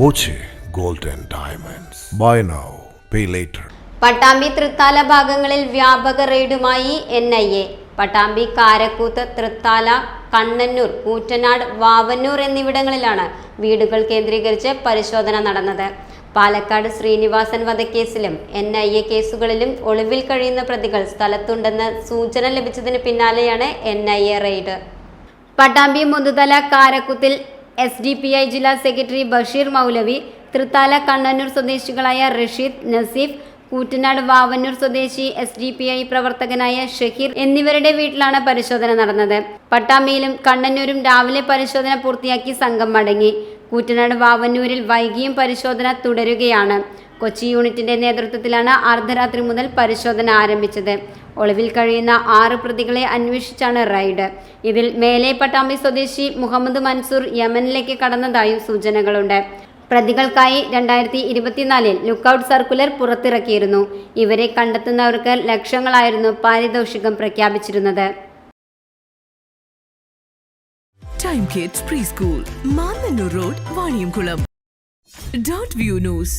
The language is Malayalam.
Boche gold and diamonds buy now pay later Pattambi Thrithala ഭാഗങ്ങളിൽ വ്യാപക റെയ്ഡുമായി N I A. Pattambi Karakkuth Thrithala Kannannur Koottanad Vavannur എന്നിവിടങ്ങളിലാണ് വീടുകൾ കേന്ദ്രീകരിച്ച് പരിശോധന നടന്നത്. പാലക്കാട് ശ്രീനിവാസൻ വധക്കേസിലും എൻ ഐ എ കേസുകളിലും ഒളിവിൽ കഴിയുന്ന പ്രതികൾ സ്ഥലത്തുണ്ടെന്ന് സൂചന ലഭിച്ചതിന് പിന്നാലെയാണ് N I A raid. Pattambi Muthuthala കാരക്കുത്തിൽ S D P I ജില്ലാ സെക്രട്ടറി ബഷീർ മൗലവി തൃത്താല കണ്ണന്നൂർ സ്വദേശികളായ റഷീദ് നസീഫ് കൂറ്റനാട് വാവന്നൂർ സ്വദേശി എസ് ഡി പി ഐ പ്രവർത്തകനായ ഷഹീർ എന്നിവരുടെ വീട്ടിലാണ് പരിശോധന നടന്നത്. പട്ടാമ്പിയിലും കണ്ണന്നൂരും രാവിലെ പരിശോധന പൂർത്തിയാക്കി സംഘം മടങ്ങി. കൂറ്റനാട് വാവന്നൂരിൽ വൈകിയും പരിശോധന തുടരുകയാണ്. കൊച്ചി യൂണിറ്റിന്റെ നേതൃത്വത്തിലാണ് അർദ്ധരാത്രി മുതൽ പരിശോധന ആരംഭിച്ചത്. ഒളിവിൽ കഴിയുന്ന ആറ് പ്രതികളെ അന്വേഷിച്ചാണ് റൈഡ് ഇതിൽ മേലെ പട്ടാമ്പി സ്വദേശി മുഹമ്മദ് മൻസൂർ യമനിലേക്ക് കടന്നതായും സൂചനകളുണ്ട്. പ്രതികൾക്കായി രണ്ടായിരത്തി ഇരുപത്തിനാലിൽ ലുക്കൌട്ട് സർക്കുലർ പുറത്തിറക്കിയിരുന്നു. ഇവരെ കണ്ടെത്തുന്നവർക്ക് ലക്ഷങ്ങളായിരുന്നു പാരിതോഷികം പ്രഖ്യാപിച്ചിരുന്നത്. Time Kids pre school road Vaniyamkulam dot view news